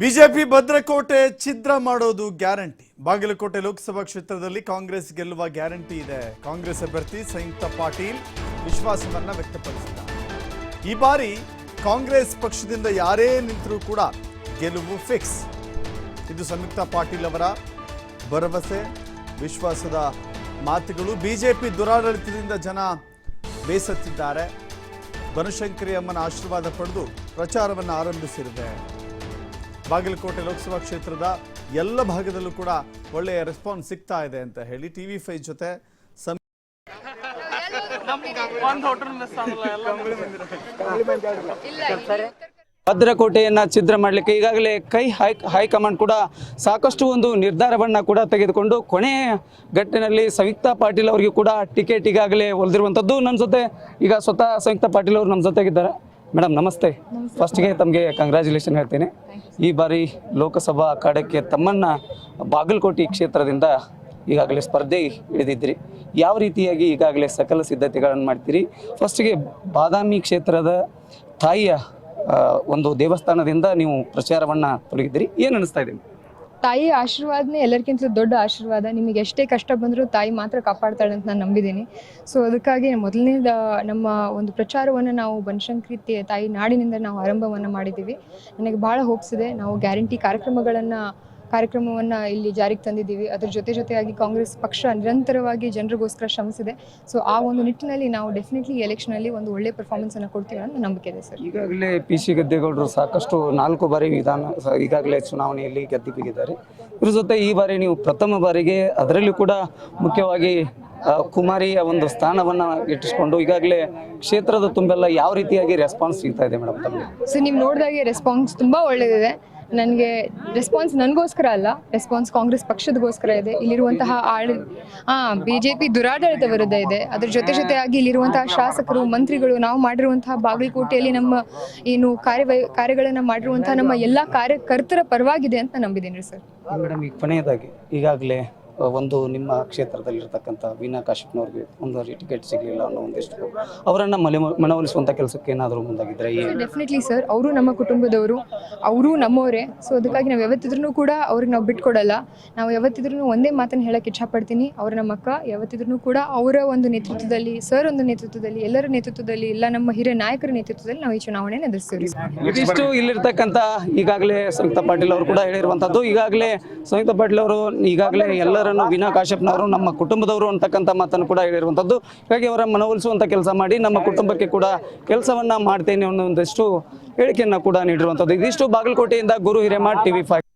BJP ಭದ್ರಕೋಟೆ ಛಿದ್ರ ಮಾಡೋದು ಗ್ಯಾರಂಟಿ. ಬಾಗಲಕೋಟೆ ಲೋಕಸಭಾ ಕ್ಷೇತ್ರದಲ್ಲಿ ಕಾಂಗ್ರೆಸ್ ಗೆಲ್ಲುವ ಗ್ಯಾರಂಟಿ ಇದೆ. ಕಾಂಗ್ರೆಸ್ ಅಭ್ಯರ್ಥಿ ಸಂಯುಕ್ತ ಪಾಟೀಲ್ ವಿಶ್ವಾಸವನ್ನ ವ್ಯಕ್ತಪಡಿಸಿದ್ದಾರೆ. ಈ ಬಾರಿ ಕಾಂಗ್ರೆಸ್ ಪಕ್ಷದಿಂದ ಯಾರೇ ನಿಂತರೂ ಕೂಡ ಗೆಲುವು ಫಿಕ್ಸ್. ಇದು ಸಂಯುಕ್ತ ಪಾಟೀಲ್ ಅವರ ಭರವಸೆ, ವಿಶ್ವಾಸದ ಮಾತುಗಳು. ಬಿಜೆಪಿ ದುರಾಡಳಿತದಿಂದ ಜನ ಬೇಸತ್ತಿದ್ದಾರೆ. ಬನಶಂಕರಿ ಅಮ್ಮನ ಆಶೀರ್ವಾದ ಪಡೆದು ಪ್ರಚಾರವನ್ನು ಆರಂಭಿಸಿರುವೆ. ಬಾಗಲಕೋಟೆ ಲೋಕಸಭಾ ಕ್ಷೇತ್ರದ ಎಲ್ಲ ಭಾಗದಲ್ಲೂ ಕೂಡ ಒಳ್ಳೆಯ ರೆಸ್ಪಾನ್ಸ್ ಸಿಗ್ತಾ ಇದೆ ಅಂತ ಹೇಳಿ ಟಿವಿ ಫೈವ್ ಜೊತೆ ಭದ್ರಕೋಟೆಯನ್ನ ಛಿದ್ರ ಮಾಡಲಿಕ್ಕೆ ಈಗಾಗಲೇ ಕೈ ಹೈ ಹೈಕಮಾಂಡ್ ಕೂಡ ಸಾಕಷ್ಟು ಒಂದು ನಿರ್ಧಾರವನ್ನ ಕೂಡ ತೆಗೆದುಕೊಂಡು ಕೊನೆಯ ಘಟ್ಟಿನಲ್ಲಿ ಸಂಯುಕ್ತ ಪಾಟೀಲ್ ಅವರಿಗೂ ಕೂಡ ಟಿಕೆಟ್ ಈಗಾಗಲೇ ನಮ್ಮ ಜೊತೆ ಈಗ ಸ್ವತಃ ಸಂಯುಕ್ತ ಪಾಟೀಲ್ ಅವರು ನಮ್ಮ ಜೊತೆಗಿದ್ದಾರೆ. ಮೇಡಮ್, ನಮಸ್ತೆ. ಫಸ್ಟ್ಗೆ ತಮಗೆ ಕಂಗ್ರ್ಯಾಚುಲೇಷನ್ ಹೇಳ್ತೇನೆ. ಈ ಬಾರಿ ಲೋಕಸಭಾ ಅಖಾಡಕ್ಕೆ ತಮ್ಮನ್ನ ಬಾಗಲಕೋಟೆ ಕ್ಷೇತ್ರದಿಂದ ಈಗಾಗಲೇ ಸ್ಪರ್ಧೆ ಇಳಿದಿದ್ರಿ ಯಾವ ರೀತಿಯಾಗಿ ಈಗಾಗಲೇ ಸಕಲ ಸಿದ್ಧತೆಗಳನ್ನು ಮಾಡ್ತೀರಿ? ಫಸ್ಟ್ಗೆ ಬಾದಾಮಿ ಕ್ಷೇತ್ರದ ತಾಯಿಯ ಒಂದು ದೇವಸ್ಥಾನದಿಂದ ನೀವು ಪ್ರಚಾರವನ್ನು ತೊಡಗಿದ್ರಿ ಏನು ಅನಿಸ್ತಾ ಇದೆ? ತಾಯಿ ಆಶೀರ್ವಾದನೇ ಎಲ್ಲರಿಗಿಂತ ದೊಡ್ಡ ಆಶೀರ್ವಾದ. ನಿಮಗೆ ಎಷ್ಟೇ ಕಷ್ಟ ಬಂದರೂ ತಾಯಿ ಮಾತ್ರ ಕಾಪಾಡ್ತಾಳೆ ಅಂತ ನಾನು ನಂಬಿದ್ದೀನಿ. ಸೊ ಅದಕ್ಕಾಗಿ ಮೊದಲನೇದ ನಮ್ಮ ಒಂದು ಪ್ರಚಾರವನ್ನು ನಾವು ಬನಶಂಕರಿ ತಾಯಿ ನಾಡಿನಿಂದ ನಾವು ಆರಂಭವನ್ನು ಮಾಡಿದ್ದೀವಿ. ನನಗೆ ಭಾಳ ಹೋಪ್ಸ್ ಇದೆ. ನಾವು ಗ್ಯಾರಂಟಿ ಕಾರ್ಯಕ್ರಮಗಳನ್ನು ಕಾರ್ಯಕ್ರಮವನ್ನು ಇಲ್ಲಿ ಜಾರಿಗೆ ತಂದಿದ್ದೀವಿ. ಅದ್ರ ಜೊತೆ ಜೊತೆಯಾಗಿ ಕಾಂಗ್ರೆಸ್ ಪಕ್ಷ ನಿರಂತರವಾಗಿ ಜನರಿಗೋಸ್ಕರ ಶ್ರಮಿಸಿದೆ. ಸೊ ಆ ಒಂದು ನಿಟ್ಟಿನಲ್ಲಿ ನಾವು ಡೆಫಿನೆಟ್ಲಿ ಎಲೆಕ್ಷನಲ್ಲಿ ಒಂದು ಒಳ್ಳೆ ಪರ್ಫಾರ್ಮೆನ್ಸನ್ನು ಕೊಡ್ತೀವಿ ಅನ್ನೋ ನಂಬಿಕೆ ಇದೆ ಸರ್ ಈಗಾಗಲೇ ಪಿ ಸಿ ಗದ್ದೆಗೌಡರು ಸಾಕಷ್ಟು ನಾಲ್ಕು ಬಾರಿ ವಿಧಾನ ಈಗಾಗಲೇ ಚುನಾವಣೆಯಲ್ಲಿ ಗೆದ್ದು ಬಿಗಿದ್ದಾರೆ. ಇದ್ರ ಜೊತೆ ಈ ಬಾರಿ ನೀವು ಪ್ರಥಮ ಬಾರಿಗೆ ಅದರಲ್ಲೂ ಕೂಡ ಮುಖ್ಯವಾಗಿ ಕುಮಾರಿಯ ಒಂದು ಸ್ಥಾನವನ್ನ ಇಟ್ಟಿಸ್ಕೊಂಡು ಈಗಾಗಲೇ ಕ್ಷೇತ್ರದ ತುಂಬೆಲ್ಲ ಯಾವ ರೀತಿಯಾಗಿ ರೆಸ್ಪಾನ್ಸ್ ಸಿಗ್ತಾ ಇದೆ ಮೇಡಮ್ ಸೊ ನೀವು ನೋಡಿದಾಗೆ ರೆಸ್ಪಾನ್ಸ್ ತುಂಬ ಒಳ್ಳೆಯದಿದೆ ನನಗೆ ರೆಸ್ಪಾನ್ಸ್ ನನಗೋಸ್ಕರ ಅಲ್ಲ ರೆಸ್ಪಾನ್ಸ್ ಕಾಂಗ್ರೆಸ್ ಪಕ್ಷದಗೋಸ್ಕರ ಇದೆ. ಇಲ್ಲಿರುವಂತಹ ಆಡ ಹಾ ಬಿ ಜೆ ಪಿ ದುರಾಡಳಿತ ವಿರುದ್ಧ ಇದೆ. ಅದ್ರ ಜೊತೆ ಜೊತೆಯಾಗಿ ಇಲ್ಲಿರುವಂತಹ ಶಾಸಕರು, ಮಂತ್ರಿಗಳು, ನಾವು ಮಾಡಿರುವಂತಹ ಬಾಗಲಕೋಟೆಯಲ್ಲಿ ನಮ್ಮ ಏನು ಕಾರ್ಯವೈ, ಕಾರ್ಯಗಳನ್ನು ಮಾಡಿರುವಂತಹ ನಮ್ಮ ಎಲ್ಲ ಕಾರ್ಯಕರ್ತರ ಪರವಾಗಿದೆ ಅಂತ ನಂಬಿದ್ದೀನಿ ಸರ್. ಮೇಡಮ್, ಈಗ ಕೊನೆಯದಾಗಿ, ಈಗಾಗಲೇ ಒಂದು ನಿಮ್ಮ ಕ್ಷೇತ್ರದಲ್ಲಿರ್ತಕ್ಕಂಥ ವೀನಾ ಕಾಶ್ಯಪ್ನವ್ರಿಗೆ ಒಂದು ಟಿಕೆಟ್ ಸಿಗಲಿಲ್ಲ ಅನ್ನೋ ಒಂದಿಷ್ಟು ಅವರನ್ನ ಮನೆ ಮನವೊಲಿಸುವಂಥ ಕೆಲಸಕ್ಕೆ ಏನಾದರೂ ಮುಂದಾಗಿದ್ರೆ ಏನು? ಡೆಫಿನೆಟ್ಲಿ ಸರ್ ಅವರು ನಮ್ಮ ಕುಟುಂಬದವರು ಅವರು ನಮ್ಮವರೇ. ಸೊ ಅದಕ್ಕಾಗಿ ನಾವು ಯಾವತ್ತಿದ್ರೂ ಕೂಡ ಅವ್ರಿಗೆ ನಾವು ಬಿಟ್ಕೊಡಲ್ಲ. ನಾವು ಯಾವತ್ತಿದ್ರೂ ಒಂದೇ ಮಾತನ್ನು ಹೇಳಕ್ಕೆ ಇಚ್ಛಪಡ್ತೀನಿ. ಅವರ ನಮ್ಮ ಅಕ್ಕ ಯಾವತ್ತಿದ್ರೂ ಕೂಡ ಅವರ ಒಂದು ನೇತೃತ್ವದಲ್ಲಿ ಸರ್ ಒಂದು ನೇತೃತ್ವದಲ್ಲಿ ಎಲ್ಲರ ನೇತೃತ್ವದಲ್ಲಿ ಎಲ್ಲ ನಮ್ಮ ಹಿರಿಯ ನಾಯಕರ ನೇತೃತ್ವದಲ್ಲಿ ನಾವು ಈ ಚುನಾವಣೆ ಎದುರಿಸ್ತೀವಿ. ಇದಿಷ್ಟು ಇಲ್ಲಿರ್ತಕ್ಕಂಥ ಈಗಾಗಲೇ ಸಂಯುಕ್ತ ಪಾಟೀಲ್ ಅವರು ಕೂಡ ಹೇಳಿರುವಂಥದ್ದು. ಈಗಾಗಲೇ ಸಂಯುಕ್ತ ಪಾಟೀಲ್ ಅವರು ಈಗಾಗಲೇ ಎಲ್ಲರನ್ನು ವಿನಾ ಕಾಶ್ಯಪ್ನವರು, ನಮ್ಮ ಕುಟುಂಬದವರು ಅಂತಕ್ಕಂಥ ಮಾತನ್ನು ಕೂಡ ಹೇಳಿರುವಂಥದ್ದು. ಹೀಗಾಗಿ ಅವರ ಮನವೊಲಿಸುವಂಥ ಕೆಲಸ ಮಾಡಿ ನಮ್ಮ ಕುಟುಂಬಕ್ಕೆ ಕೂಡ ಕೆಲಸವನ್ನ ಮಾಡ್ತೇನೆ ಅನ್ನೋ ಒಂದಿಷ್ಟು ಹೇಳಿಕೆಯನ್ನು ಕೂಡ ನೀಡಿರುವಂಥದ್ದು. ಇದಿಷ್ಟು ಬಾಗಲಕೋಟೆಯಿಂದ ಗುರು ಹಿರೇಮಠ್ ಟಿವಿ ಫೈವ್.